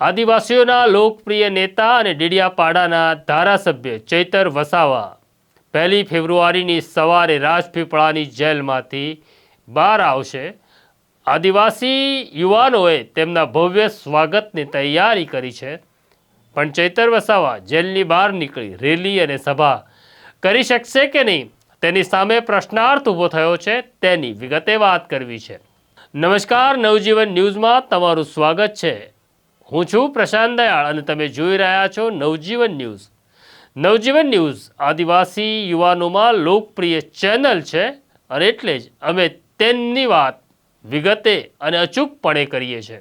આદિવાસીઓના લોકપ્રિય નેતા અને ડેડિયાપાડાના ધારાસભ્ય ચૈતર વસાવા. પહેલી ફેબ્રુઆરીની સવારે રાજપીપળાની જેલમાંથી બહાર આવશે. આદિવાસી યુવાનોએ તેમના ભવ્ય સ્વાગતની તૈયારી કરી છે. પણ ચૈતર વસાવા જેલની બહાર નીકળી રેલી અને સભા કરી શકશે કે નહીં? તેની સામે પ્રશ્નાર્થ ઊભો થયો છે. તેની વિગતે વાત કરવી છે. નમસ્કાર, નવજીવન ન્યૂઝમાં તમારું સ્વાગત છે. હું છું પ્રશાંત દયાળ અને તમે જોઈ રહ્યા છો નવજીવન ન્યૂઝ. નવજીવન ન્યૂઝ આદિવાસી યુવાનોમાં લોકપ્રિય ચેનલ છે અને એટલે જ અમે તેમની વાત વિગતે અને અચૂકપણે કરીએ છીએ.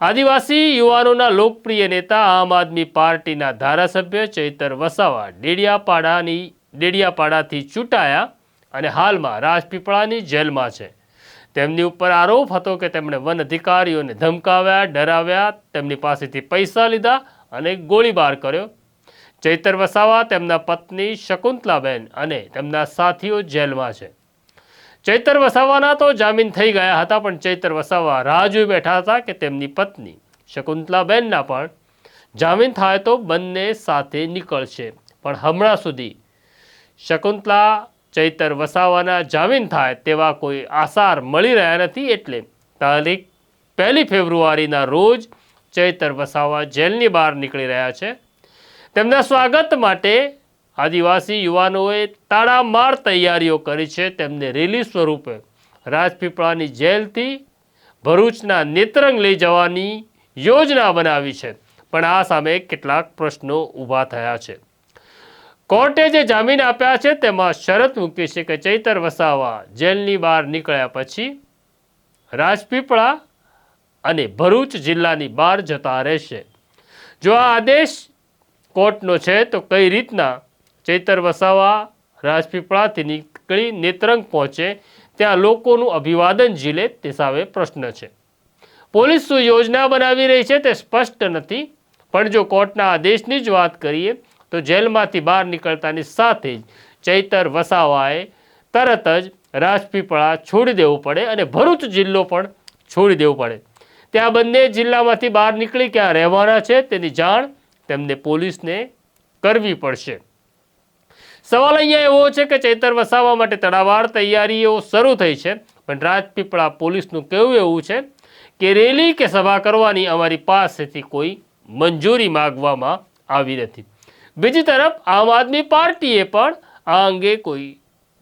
આદિવાસી યુવાનોના લોકપ્રિય નેતા આમ આદમી પાર્ટીના ધારાસભ્ય ચૈતર વસાવા ડેડિયાપાડાની ડેડિયાપાડાથી ચૂંટાયા અને હાલમાં રાજપીપળાની જેલમાં છે. તેમની ઉપર આરોપ હતો કે તેમણે વન અધિકારીઓને ધમકાવ્યા, ડરાવ્યા, તેમની પાસેથી પૈસા લીધા અને ગોળીબાર કર્યો. ચૈતર વસાવા તેમના પત્ની શકુંતલાબેન અને તેમના સાથીઓ જેલમાં છે. ચૈતર વસાવાના તો જામીન થઈ ગયા હતા, પણ ચૈતર વસાવા રાહ જોઈ બેઠા હતા કે તેમની પત્ની શકુંતલાબેનના પણ જામીન થાય તો બંને સાથે નીકળશે. પણ હમણાં સુધી શકુંતલા ચૈતર વસાવાના જામીન થાય તેવા કોઈ આસાર મળી રહ્યા નથી એટલે તારીખ પહેલી ફેબ્રુઆરીના રોજ ચૈતર વસાવા જેલની બહાર નીકળી રહ્યા છે. તેમના સ્વાગત માટે આદિવાસી યુવાનોએ તાળામાર તૈયારીઓ કરી છે. તેમને રેલી સ્વરૂપે રાજપીપળાની જેલથી ભરૂચના નેત્રંગ લઈ જવાની યોજના બનાવી છે. પણ આ સામે કેટલાક પ્રશ્નો ઊભા થયા છે. કોર્ટે જે જામીન આપ્યા છે, તેમાં શરત મૂકી છે કે ચૈતર વસાવા જેલની બહાર નીકળ્યા પછી રાજપીપળા અને ભરૂચ જિલ્લાની બહાર જતા રહેશે. જો આ આદેશ કોર્ટનો છે, તો કઈ રીતના ચૈતર વસાવા રાજપીપળાથી નીકળી નેત્રંગ પહોંચે, ત્યાં લોકોનું અભિવાદન ઝીલે તે સામે પ્રશ્ન છે. પોલીસ શું યોજના બનાવી રહી છે, તે સ્પષ્ટ નથી. પણ જો કોર્ટના આદેશની જ વાત કરીએ તો જેલમાંથી બહાર નીકળતાની સાથે જ ચૈતર વસાવાએ તરત જ રાજપીપળા છોડી દેવું પડે અને ભરૂચ જિલ્લો પણ છોડી દેવું પડે. ત્યાં બંને જિલ્લામાંથી બહાર નીકળી ક્યાં રહેવાના છે તેની જાણ તેમને પોલીસને કરવી પડશે. સવાલ અહીંયા એવો છે કે ચૈતર વસાવા માટે તડાવાર તૈયારીઓ શરૂ થઈ છે, પણ રાજપીપળા પોલીસનું કહેવું એવું છે કે રેલી કે સભા કરવાની અમારી પાસેથી કોઈ મંજૂરી માગવામાં આવી નથી. બીજી તરફ આમ આદમી પાર્ટીએ પણ આ અંગે કોઈ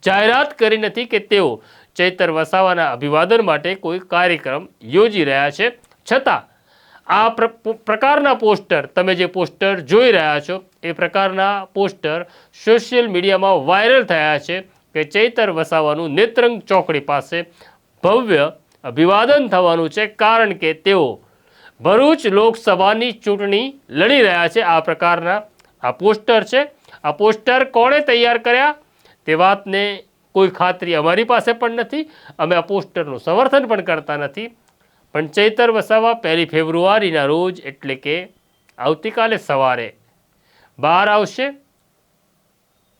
જાહેરાત કરી નથી કે તેઓ ચૈતર વસાવાના અભિવાદન માટે કોઈ કાર્યક્રમ યોજી રહ્યા છે. છતાં આ પ્રકારના પોસ્ટર, તમે જે પોસ્ટર જોઈ રહ્યા છો, એ પ્રકારના પોસ્ટર સોશિયલ મીડિયામાં વાયરલ થયા છે કે ચૈતર વસાવાનું નેત્રંગ ચોકડી પાસે ભવ્ય અભિવાદન થવાનું છે કારણ કે તેઓ ભરૂચ લોકસભાની ચૂંટણી લડી રહ્યા છે. આ પ્રકારના આ પોસ્ટર છે. આ પોસ્ટર કોણે તૈયાર કર્યા? તે વાતને કોઈ ખાતરી અમારી પાસે પણ નથી. અમે આ પોસ્ટરનું સમર્થન પણ કરતા નથી. પણ ચૈતર વસાવા પહેલી ફેબ્રુઆરીના રોજ, એટલે કે આવતીકાલે સવારે બહાર આવશે.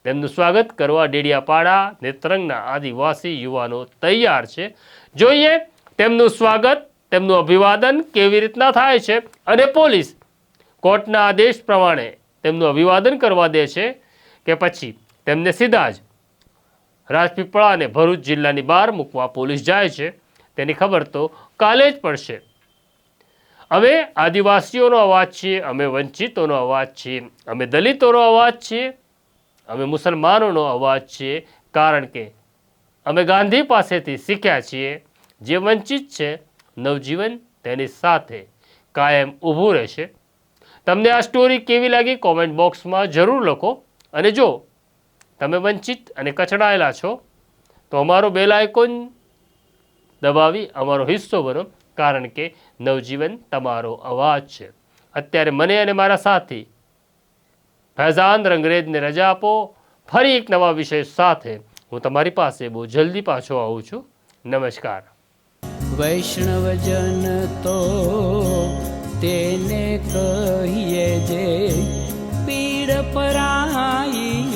તેમનું સ્વાગત કરવા ડેડિયાપાડા નેત્રંગના આદિવાસી યુવાનો તૈયાર છે. જોઈએ તેમનું સ્વાગત, તેમનું અભિવાદન કેવી રીતના થાય છે. અને પોલીસ કોર્ટના આદેશ પ્રમાણે તેમનું અભિવાદન કરવા દે છે કે પછી તેમને સીધા જ રાજપીપળા અને ભરૂચ જિલ્લાની બહાર મૂકવા પોલીસ જાય છે. તેની ખબર તો કાલે જ પડશે. અમે આદિવાસીઓનો અવાજ છીએ અમે વંચિતોનો અવાજ છીએ અમે દલિતોનો અવાજ છીએ અમે મુસલમાનોનો અવાજ છીએ કારણ કે અમે ગાંધી પાસેથી શીખ્યા છીએ, જે વંચિત છે, નવજીવન તેની સાથે કાયમ ઊભું રહેશે. તમને આ સ્ટોરી કેવી લાગી કોમેન્ટ બોક્સમાં જરૂર લખો. અને જો તમે વંચિત અને કચડાયેલા છો, તો અમારો બેલ આઇકોન દબાવી અમારો હિસ્સો બનો, કારણ કે નવજીવન તમારો અવાજ છે. અત્યારે મને અને મારા સાથી ફૈઝાન રંગરેજને રજા આપો. ફરી એક નવા વિષય સાથે હું તમારી પાસે બહુ જલ્દી પાછો આવું છું. નમસ્કાર. વૈષ્ણવજન તો તેને કહીએ જે પીડ પરાઈ